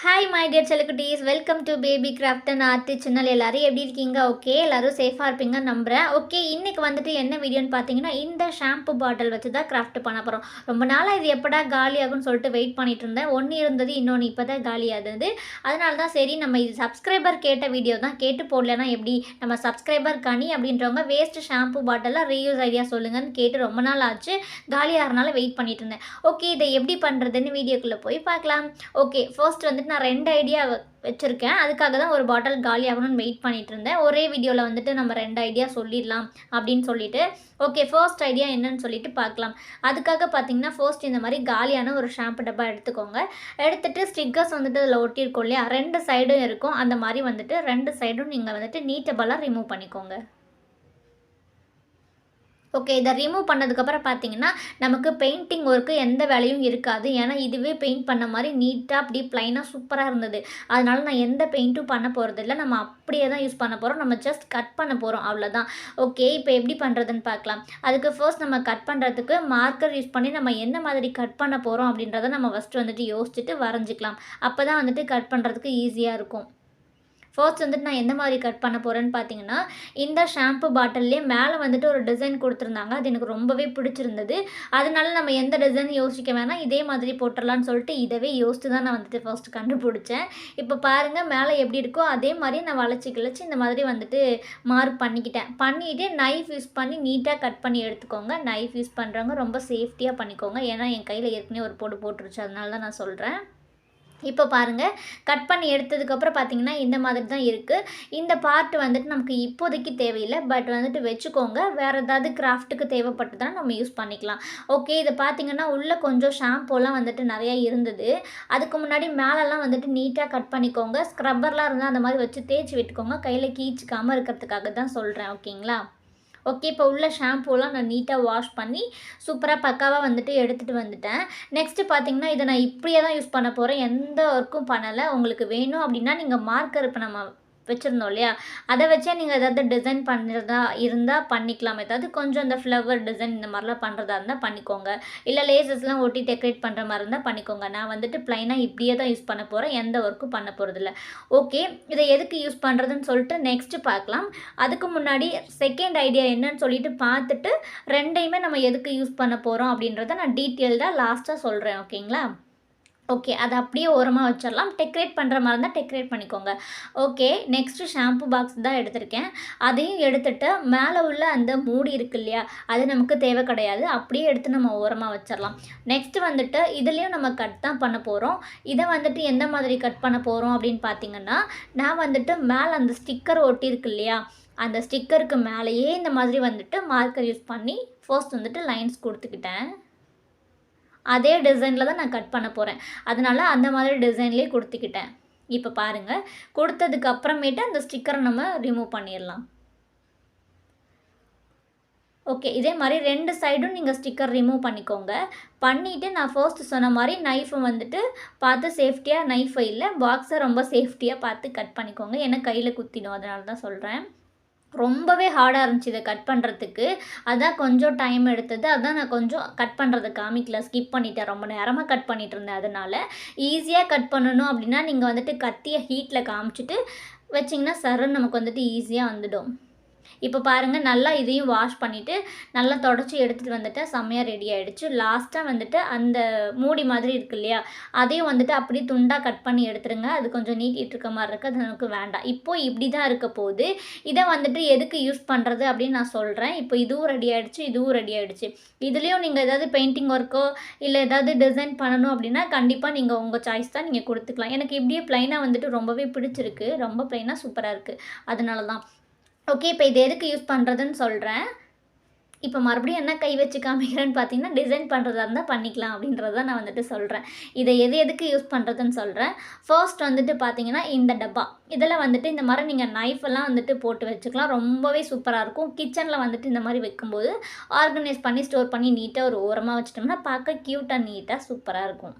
Hi my dear செலுக்குட்டீஸ் welcome to baby craft and art channel எல்லாரும் எப்படி இருக்கீங்க? Okay எல்லாரும் சேஃபாக இருப்பீங்கன்னு நம்புகிறேன் ஓகே இன்றைக்கி வந்துட்டு என்ன வீடியோன்னு பார்த்தீங்கன்னா இந்த ஷாம்பு பாட்டில் வச்சு தான் கிராஃப்ட் பண்ண போகிறோம் ரொம்ப நாளாக இது எப்படா காலி ஆகும்னு சொல்லிட்டு வெயிட் பண்ணிட்டு இருந்தேன். ஒன்று இருந்தது இன்னொன்று இப்போ தான் காலி ஆகுது. அதனால தான் சரி நம்ம இது சப்ஸ்கிரைபர் கேட்ட வீடியோ தான். கேட்டு போடலன்னா எப்படி? நம்ம சப்ஸ்கிரைபர் கனி அப்படின்றவங்க வேஸ்ட் ஷாம்பு பாட்டிலாம் ரீயூஸ் ஐடியா சொல்லுங்கன்னு கேட்டு ரொம்ப நாள் ஆச்சு. காலி ஆகிறனால வெயிட் பண்ணிட்டு இருந்தேன். ஓகே இதை எப்படி பண்ணுறதுன்னு வீடியோக்குள்ளே போய் பார்க்கலாம். ஓகே ஃபர்ஸ்ட் வந்து வந்துட்டு நான் ரெண்டு ஐடியா வச்சுருக்கேன். அதுக்காக தான் ஒரு பாட்டில் காலி ஆகணும்னு வெயிட் பண்ணிட்டு இருந்தேன். ஒரே வீடியோவில் வந்துட்டு நம்ம ரெண்டு ஐடியா சொல்லிடலாம் அப்படின்னு சொல்லிட்டு. ஓகே ஃபர்ஸ்ட் ஐடியா என்னன்னு சொல்லிட்டு பார்க்கலாம். அதுக்காக பார்த்தீங்கன்னா ஃபர்ஸ்ட் இந்த மாதிரி காலியான ஒரு ஷாம்பு டப்பா எடுத்துக்கோங்க. எடுத்துட்டு ஸ்டிக்கர்ஸ் வந்துட்டு அதில் ஒட்டியிருக்கோம் இல்லையா? ரெண்டு சைடும் இருக்கும். அந்த மாதிரி வந்துட்டு ரெண்டு சைடும் நீங்கள் வந்துட்டு நீட்டபலாக ரிமூவ் பண்ணிக்கோங்க. ஓகே இதை ரிமூவ் பண்ணதுக்கப்புறம் பார்த்தீங்கன்னா நமக்கு பெயிண்டிங் ஒர்க்கு எந்த வேலையும் இருக்காது. ஏன்னா இதுவே பெயிண்ட் பண்ண மாதிரி நீட்டாக அப்படி ப்ளைனாக சூப்பராக இருந்தது. அதனால நான் எந்த பெயிண்ட்டும் பண்ண போகிறதில்ல நம்ம அப்படியே தான் யூஸ் பண்ண போகிறோம் நம்ம ஜஸ்ட் கட் பண்ண போகிறோம் அவ்வளோதான் ஓகே இப்போ எப்படி பண்ணுறதுன்னு பார்க்கலாம். அதுக்கு ஃபர்ஸ்ட் நம்ம கட் பண்ணுறதுக்கு மார்க்கர் யூஸ் பண்ணி நம்ம என்ன மாதிரி கட் பண்ண போகிறோம் அப்படின்றத நம்ம ஃபஸ்ட்டு வந்துட்டு யோசிச்சுட்டு வரைஞ்சிக்கலாம். அப்போ தான் வந்துட்டு கட் பண்ணுறதுக்கு ஈஸியாக இருக்கும். ஃபர்ஸ்ட் வந்துட்டு நான் எந்த மாதிரி கட் பண்ண போகிறேன்னு பார்த்தீங்கன்னா இந்த ஷாம்பு பாட்டில்லே மேலே வந்துட்டு ஒரு டிசைன் கொடுத்துருந்தாங்க. அது எனக்கு ரொம்பவே பிடிச்சிருந்தது. அதனால நம்ம எந்த டிசைன் யோசிக்க வேணாம் இதே மாதிரி போட்டுடலான்னு சொல்லிட்டு இதவே யோசித்து தான் நான் வந்துட்டு ஃபர்ஸ்ட் கண்டுபிடிச்சேன். இப்போ பாருங்கள் மேலே எப்படி இருக்கோ அதே மாதிரி நான் வளைச்சி கிழச்சி இந்த மாதிரி வந்துட்டு மார்க் பண்ணிக்கிட்டேன். பண்ணிவிட்டு நைஃப் யூஸ் பண்ணி நீட்டாக கட் பண்ணி எடுத்துக்கோங்க. நைஃப் யூஸ் பண்ணுறவங்க ரொம்ப சேஃப்டியாக பண்ணிக்கோங்க. ஏன்னா என் கையில் ஏற்கனவே ஒரு போடு போட்டுருச்சு. அதனால தான் நான் சொல்கிறேன் இப்போ பாருங்கள் கட் பண்ணி எடுத்ததுக்கப்புறம் பார்த்தீங்கன்னா இந்த மாதிரி தான் இருக்குது இந்த பார்ட் வந்துட்டு நமக்கு இப்போதைக்கு தேவையில்லை. பட் வந்துட்டு வச்சுக்கோங்க வேறு ஏதாவது கிராஃப்ட்டுக்கு தேவைப்பட்டதுனா நம்ம யூஸ் பண்ணிக்கலாம். ஓகே இதை பார்த்தீங்கன்னா உள்ளே கொஞ்சம் ஷாம்பூலாம் வந்துட்டு நிறையா இருந்தது. அதுக்கு முன்னாடி மேலெல்லாம் வந்துட்டு நீட்டாக கட் பண்ணிக்கோங்க. ஸ்க்ரப்பர்லாம் இருந்தால் அந்த மாதிரி வச்சு தேய்ச்சி விட்டுக்கோங்க. கையில் கீச்சிக்காமல் இருக்கிறதுக்காக தான் சொல்கிறேன் ஓகேங்களா ஓகே இப்போ உள்ள ஷாம்பூலாம் நான் நீட்டாக வாஷ் பண்ணி சூப்பராக பக்காவாக வந்துட்டு எடுத்துகிட்டு வந்துட்டேன். நெக்ஸ்ட்டு பார்த்தீங்கன்னா இதை நான் இப்படியே தான் யூஸ் பண்ண போகிறேன் எந்த ஒர்க்கும் பண்ணலை. உங்களுக்கு வேணும் அப்படின்னா நீங்கள் மார்க்கர் இப்போ நம்ம வச்சுருந்தோம் இல்லையா? அதை வச்சே நீங்கள் ஏதாவது டிசைன் பண்ணுறதா இருந்தால் பண்ணிக்கலாம். ஏதாவது கொஞ்சம் இந்த ஃப்ளவர் டிசைன் இந்த மாதிரிலாம் பண்ணுறதா இருந்தால் பண்ணிக்கோங்க. இல்லை லேசஸ்லாம் ஒட்டி டெக்கரேட் பண்ணுற மாதிரி இருந்தால் பண்ணிக்கோங்க. நான் வந்துட்டு ப்ளைனாக இப்படியே தான் யூஸ் பண்ண போகிறேன் எந்த ஒர்க்கும் பண்ண போகிறதில்ல ஓகே இதை எதுக்கு யூஸ் பண்ணுறதுன்னு சொல்லிட்டு நெக்ஸ்ட்டு பார்க்கலாம். அதுக்கு முன்னாடி செகண்ட் ஐடியா என்னன்னு சொல்லிட்டு பார்த்துட்டு ரெண்டையுமே நம்ம எதுக்கு யூஸ் பண்ண போகிறோம் அப்படின்றத நான் டீட்டெயில்டாக லாஸ்ட்டாக சொல்கிறேன் ஓகேங்களா ஓகே அதை அப்படியே ஓரமாக வச்சிடலாம். டெக்கரேட் பண்ணுற மாதிரி இருந்தால் டெக்கரேட் பண்ணிக்கோங்க. ஓகே நெக்ஸ்ட்டு ஷாம்பு பாக்ஸ் தான் எடுத்திருக்கேன். அதையும் எடுத்துட்டு மேலே உள்ள அந்த மூடி இருக்கு இல்லையா அது நமக்கு தேவை கிடையாது. அப்படியே எடுத்து நம்ம ஓரமாக வச்சிடலாம். நெக்ஸ்ட்டு வந்துட்டு இதுலேயும் நம்ம கட் தான் பண்ண போகிறோம் இதை வந்துட்டு எந்த மாதிரி கட் பண்ண போகிறோம் அப்படின்னு பார்த்தீங்கன்னா நான் வந்துட்டு மேலே அந்த ஸ்டிக்கர் ஒட்டியிருக்கு இல்லையா அந்த ஸ்டிக்கருக்கு மேலேயே இந்த மாதிரி வந்துட்டு மார்க்கர் யூஸ் பண்ணி ஃபர்ஸ்ட் வந்துட்டு லைன்ஸ் கொடுத்துக்கிட்டேன். அதே டிசைனில் தான் நான் கட் பண்ண போகிறேன் அதனால் அந்த மாதிரி டிசைன்லேயே கொடுத்துக்கிட்டேன். இப்போ பாருங்கள் கொடுத்ததுக்கு அப்புறமேட்டு அந்த ஸ்டிக்கரை நம்ம ரிமூவ் பண்ணிடலாம். ஓகே இதே மாதிரி ரெண்டு சைடும் நீங்கள் ஸ்டிக்கர் ரிமூவ் பண்ணிக்கோங்க. பண்ணிவிட்டு நான் ஃபர்ஸ்ட் சொன்ன மாதிரி நைஃபை வந்துட்டு பார்த்து சேஃப்டியாக நைஃபை இல்லை பாக்ஸை ரொம்ப சேஃப்டியாக பார்த்து கட் பண்ணிக்கோங்க. ஏன்னா கையில் குத்திடும். அதனால தான் சொல்கிறேன் ரொம்பவே ஹார்டாக இருந்துச்சு இதை கட் பண்ணுறதுக்கு அதான் கொஞ்சம் டைம் எடுத்தது. அதான் நான் கொஞ்சம் கட் பண்ணுறது காமிக்கல. ஸ்கிப் பண்ணிட்டேன். ரொம்ப நேரமாக கட் பண்ணிகிட்டு இருந்தேன் அதனால். ஈஸியாக கட் பண்ணணும் அப்படின்னா நீங்கள் வந்துட்டு கத்தியை ஹீட்டில் காமிச்சிட்டு வச்சிங்கன்னா சருன்னு நமக்கு வந்துட்டு ஈஸியாக வந்துடும். இப்போ பாருங்கள் நல்லா இதையும் வாஷ் பண்ணிவிட்டு நல்லா தொடச்சி எடுத்துகிட்டு வந்துட்டு செம்மையாக ரெடி ஆகிடுச்சு லாஸ்ட்டாக வந்துட்டு அந்த மூடி மாதிரி இருக்கு இல்லையா அதையும் வந்துட்டு அப்படியே துண்டாக கட் பண்ணி எடுத்துருங்க. அது கொஞ்சம் நீட்டிகிட்டு இருக்க மாதிரி இருக்குது அது நமக்கு வேண்டாம். இப்போது இப்படி தான் இருக்க போகுது. இதை வந்துட்டு எதுக்கு யூஸ் பண்ணுறது அப்படின்னு நான் சொல்கிறேன் இப்போ இதுவும் ரெடி ஆகிடுச்சு இதுவும் ரெடி ஆகிடுச்சு இதுலேயும் நீங்கள் ஏதாவது பெயிண்டிங் ஒர்க்கோ இல்லை ஏதாவது டிசைன் பண்ணணும் அப்படின்னா கண்டிப்பாக நீங்கள் உங்கள் சாய்ஸ் தான் நீங்கள் கொடுத்துக்கலாம். எனக்கு இப்படியே ப்ளைனாக வந்துட்டு ரொம்பவே பிடிச்சிருக்கு. ரொம்ப ப்ளைனாக சூப்பராக இருக்குது அதனால தான் ஓகே இப்போ இது எதுக்கு யூஸ் பண்ணுறதுன்னு சொல்கிறேன் இப்போ மறுபடியும் என்ன கை வச்சு காமிக்கிறேன்னு பார்த்தீங்கன்னா டிசைன் பண்ணுறதா இருந்தால் பண்ணிக்கலாம் அப்படின்றத நான் வந்துட்டு சொல்கிறேன் இதை எது எதுக்கு யூஸ் பண்ணுறதுன்னு சொல்கிறேன் ஃபர்ஸ்ட் வந்துட்டு பார்த்தீங்கன்னா இந்த டப்பா. இதில் வந்துட்டு இந்த மாதிரி நீங்கள் நைஃப் எல்லாம் வந்துட்டு போட்டு வச்சுக்கலாம். ரொம்பவே சூப்பராக இருக்கும். கிச்சனில் வந்துட்டு இந்த மாதிரி வைக்கும்போது ஆர்கனைஸ் பண்ணி ஸ்டோர் பண்ணி நீட்டாக ஒரு ஓரமாக வச்சிட்டோம்னா பார்க்க க்யூட்டாக நீட்டாக சூப்பராக இருக்கும்.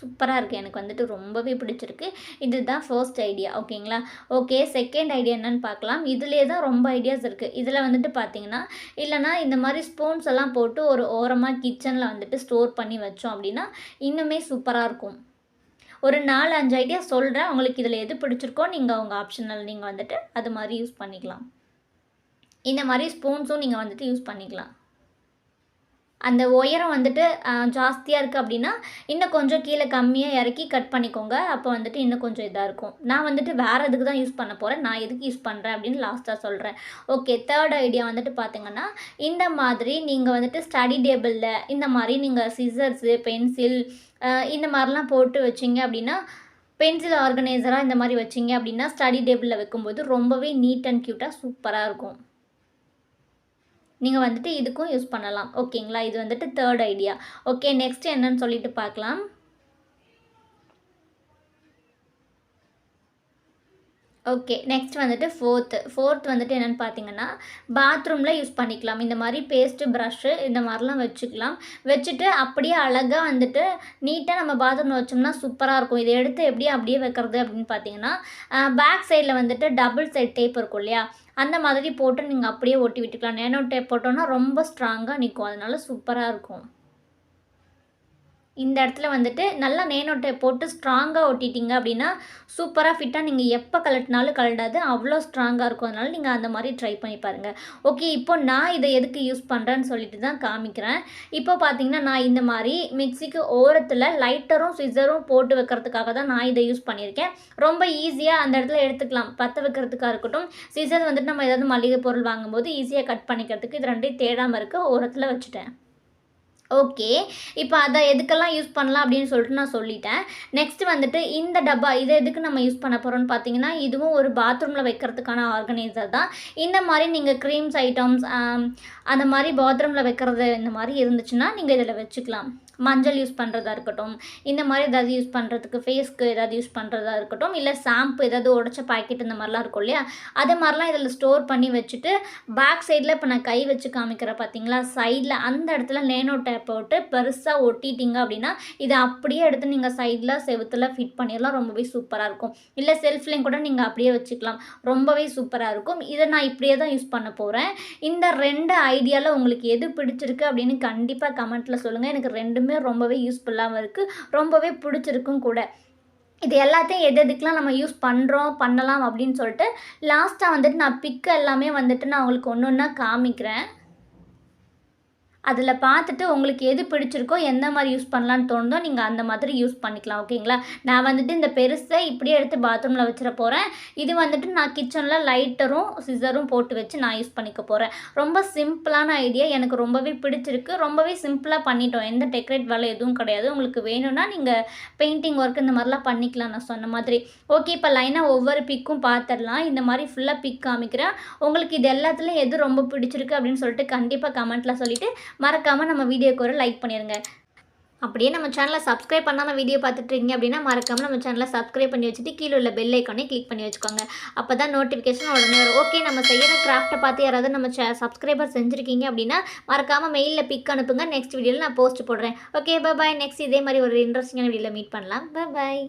சூப்பராக இருக்குது எனக்கு வந்துட்டு ரொம்பவே பிடிச்சிருக்கு. இதுதான் ஃபர்ஸ்ட் ஐடியா ஓகேங்களா ஓகே செகண்ட் ஐடியா என்னன்னு பார்க்கலாம். இதுலேயே தான் ரொம்ப ஐடியாஸ் இருக்குது இதில் வந்துட்டு பார்த்தீங்கன்னா இல்லைனா இந்த மாதிரி ஸ்பூன்ஸ் எல்லாம் போட்டு ஒரு ஓரமாக கிச்சனில் வந்துட்டு ஸ்டோர் பண்ணி வச்சோம் அப்படின்னா இன்னுமே சூப்பராக இருக்கும். ஒரு நாலு அஞ்சு ஐடியா சொல்கிறேன் உங்களுக்கு இதில் எது பிடிச்சிருக்கோ நீங்கள் உங்கள் ஆப்ஷனில் நீங்கள் வந்துட்டு அது மாதிரி யூஸ் பண்ணிக்கலாம். இந்த மாதிரி ஸ்பூன்ஸும் நீங்கள் வந்துட்டு யூஸ் பண்ணிக்கலாம். அந்த உயரம் வந்துட்டு ஜாஸ்தியாக இருக்குது அப்படின்னா இன்னும் கொஞ்சம் கீழே கம்மியாக இறக்கி கட் பண்ணிக்கோங்க. அப்போ வந்துட்டு இன்னும் கொஞ்சம் இதாக இருக்கும். நான் வந்துட்டு வேறு எதுக்கு தான் யூஸ் பண்ண போகிறேன் நான் எதுக்கு யூஸ் பண்ணுறேன் அப்படின்னு லாஸ்ட்டாக சொல்கிறேன் ஓகே தேர்ட் ஐடியா வந்துட்டு பார்த்தீங்கன்னா இந்த மாதிரி நீங்கள் வந்துட்டு ஸ்டடி டேபிளில் இந்த மாதிரி நீங்கள் சிசர்ஸு பென்சில் இந்த மாதிரிலாம் போட்டு வச்சிங்க அப்படின்னா பென்சில் ஆர்கனைசராக இந்த மாதிரி வச்சிங்க அப்படின்னா ஸ்டடி டேபிளில் வைக்கும்போது ரொம்பவே நீட் அண்ட் க்யூட்டாக சூப்பராக இருக்கும். நீங்கள் வந்துட்டு இதுக்கும் யூஸ் பண்ணலாம். ஓகேங்களா இது வந்துட்டு தேர்ட் ஐடியா ஓகே நெக்ஸ்ட் என்னன்னு சொல்லிட்டு பார்க்கலாம். ஓகே நெக்ஸ்ட் வந்துட்டு ஃபோர்த்து ஃபோர்த் வந்துட்டு என்னென்னு பார்த்தீங்கன்னா பாத்ரூமில் யூஸ் பண்ணிக்கலாம். இந்த மாதிரி பேஸ்ட்டு ப்ரஷ்ஷு இந்த மாதிரிலாம் வச்சுக்கலாம். வச்சுட்டு அப்படியே அழகாக வந்துட்டு நீட்டாக நம்ம பாத்ரூமில் வச்சோம்னா சூப்பராக இருக்கும். இதை எடுத்து எப்படி அப்படியே வைக்கிறது அப்படின்னு பார்த்தீங்கன்னா பேக் சைடில் வந்துட்டு டபுள் சைட் டேப் இருக்கும் இல்லையா? அந்த மாதிரி போட்டு நீங்கள் அப்படியே ஒட்டி விட்டுக்கலாம். நேனோ டேப் போட்டோன்னா ரொம்ப ஸ்ட்ராங்காக நிற்கும் அதனால சூப்பராக இருக்கும். இந்த இடத்துல வந்துட்டு நல்லா நேனோட்டை போட்டு ஸ்ட்ராங்காக ஒட்டிட்டீங்க அப்படின்னா சூப்பராக ஃபிட்டாக நீங்கள் எப்போ கலட்டினாலும் கலட்டாது அவ்வளோ ஸ்ட்ராங்காக இருக்கும். அதனால நீங்கள் அந்த மாதிரி ட்ரை பண்ணி பாருங்கள் ஓகே இப்போ நான் இதை எதுக்கு யூஸ் பண்ணுறேன்னு சொல்லிட்டு தான் காமிக்கிறேன். இப்போ பார்த்தீங்கன்னா நான் இந்த மாதிரி மிக்சிக்கு ஓரத்தில் லைட்டரும் சிசரும் போட்டு வைக்கிறதுக்காக தான் நான் இதை யூஸ் பண்ணியிருக்கேன். ரொம்ப ஈஸியாக அந்த இடத்துல எடுத்துக்கலாம். பற்ற வைக்கிறதுக்காக இருக்கட்டும். சிசர் வந்துட்டு நம்ம ஏதாவது மளிகை பொருள் வாங்கும்போது ஈஸியாக கட் பண்ணிக்கிறதுக்கு இது ரெண்டையும் தேடாமல் இருக்க. ஓரத்தில் வச்சுட்டேன். ஓகே இப்போ அதை எதுக்கெல்லாம் யூஸ் பண்ணலாம் அப்படின்னு சொல்லிட்டு நான் சொல்லிட்டேன். நெக்ஸ்ட் வந்துட்டு இந்த டப்பா இதை எதுக்கு நம்ம யூஸ் பண்ண போகிறோம்னு பார்த்தீங்கன்னா இதுவும் ஒரு பாத்ரூமில் வைக்கிறதுக்கான ஆர்கனைசர் தான். இந்த மாதிரி நீங்கள் க்ரீம்ஸ் ஐட்டம்ஸ் அந்த மாதிரி பாத்ரூமில் வைக்கிறது இந்த மாதிரி இருந்துச்சுன்னா நீங்கள் இதில் வச்சுக்கலாம். மஞ்சள் யூஸ் பண்ணுறதா இருக்கட்டும். இந்த மாதிரி ஏதாவது யூஸ் பண்ணுறதுக்கு ஃபேஸ்க்கு ஏதாவது யூஸ் பண்ணுறதா இருக்கட்டும். இல்லை ஷாம்பு ஏதாவது உடச்ச பாக்கெட் இந்த மாதிரிலாம் இருக்கும் இல்லையா? அது மாதிரிலாம் இதில் ஸ்டோர் பண்ணி வச்சுட்டு பேக் சைடில் இப்போ நான் கை வச்சு காமிக்கிறேன் பார்த்தீங்களா சைடில் அந்த இடத்துல நேனோ டேப் போட்டு பெருசாக ஒட்டிட்டீங்க அப்படின்னா இதை அப்படியே எடுத்து நீங்கள் சைடில் செவுத்தில் ஃபிட் பண்ணிடலாம். ரொம்பவே சூப்பராக இருக்கும். இல்லை செல்ஃப்லேயும் கூட நீங்கள் அப்படியே வச்சுக்கலாம். ரொம்பவே சூப்பராக இருக்கும். இதை நான் இப்படியே தான் யூஸ் பண்ண போகிறேன் இந்த ரெண்டு ஐடியாவில் உங்களுக்கு எது பிடிச்சிருக்கு அப்படின்னு கண்டிப்பாக கமெண்ட்டில் சொல்லுங்கள் எனக்கு ரெண்டுமே ரொம்பவே யூஸ்ஃபுல்லாகவும் இருக்குது ரொம்பவே பிடிச்சிருக்கும் கூட. இது எல்லாத்தையும் எது எதுக்கெலாம் நம்ம யூஸ் பண்ணுறோம் பண்ணலாம் அப்படின்னு சொல்லிட்டு லாஸ்ட்டாக வந்துட்டு நான் பிக்கு எல்லாமே வந்துட்டு நான் உங்களுக்கு ஒன்று ஒன்றா காமிக்கிறேன். அதில் பார்த்துட்டு உங்களுக்கு எது பிடிச்சிருக்கோ எந்த மாதிரி யூஸ் பண்ணலான்னு தோணுதோ நீங்கள் அந்த மாதிரி யூஸ் பண்ணிக்கலாம் ஓகேங்களா? நான் வந்துட்டு இந்த பெருசை இப்படியே எடுத்து பாத்ரூமில் வச்சிட போகிறேன். இது வந்துட்டு நான் கிச்சனில் லைட்டரும் சிசரும் போட்டு வச்சு நான் யூஸ் பண்ணிக்க போகிறேன். ரொம்ப சிம்பிளான ஐடியா. எனக்கு ரொம்பவே பிடிச்சிருக்கு. ரொம்பவே சிம்பிளாக பண்ணிட்டோம். எந்த டெக்கரேட் வேலை எதுவும் கிடையாது. உங்களுக்கு வேணும்னா நீங்கள் பெயிண்டிங் ஒர்க் இந்த மாதிரிலாம் பண்ணிக்கலாம் நான் சொன்ன மாதிரி. ஓகே இப்போ லைனாக ஒவ்வொரு பிக்கும் பார்த்துடலாம் இந்த மாதிரி ஃபுல்லாக பிக் காமிக்கிறேன். உங்களுக்கு இது எல்லாத்துலேயும் எது ரொம்ப பிடிச்சிருக்கு அப்படின்னு சொல்லிட்டு கண்டிப்பாக கமெண்ட்டில் சொல்லிவிட்டு மறக்காமல் நம்ம வீடியோக்கு ஒரு லைக் பண்ணிடுங்க அப்படியே நம்ம சேனலை சப்ஸ்கிரைப் பண்ணாமல் வீடியோ பார்த்துட்ருக்கீங்க அப்படின்னா மறக்காமல் நம்ம சேனலை சப்ஸ்கிரைப் பண்ணி வச்சுட்டு கீழே உள்ள பெல் ஐக்கானே கிளிக் பண்ணி வச்சுக்கோங்க. அப்போ தான் நோட்டிஃபிகேஷன் உடனே வரும். ஓகே நம்ம செய்கிற கிராஃப்ட்டை பார்த்து யாராவது நம்ம சே சப்ஸ்கிரைபர் செஞ்சுருக்கீங்க அப்படின்னா மறக்காமல் மெயிலில் பிக் அனுப்புங்க. நெக்ஸ்ட் வீடியோவில் நான் போஸ்ட் போடுறேன். ஓகே பாய் நெக்ஸ்ட் இதே மாதிரி ஒரு இன்ட்ரெஸ்டிங்கான வீடியோவில் மீட் பண்ணலாம். பாய்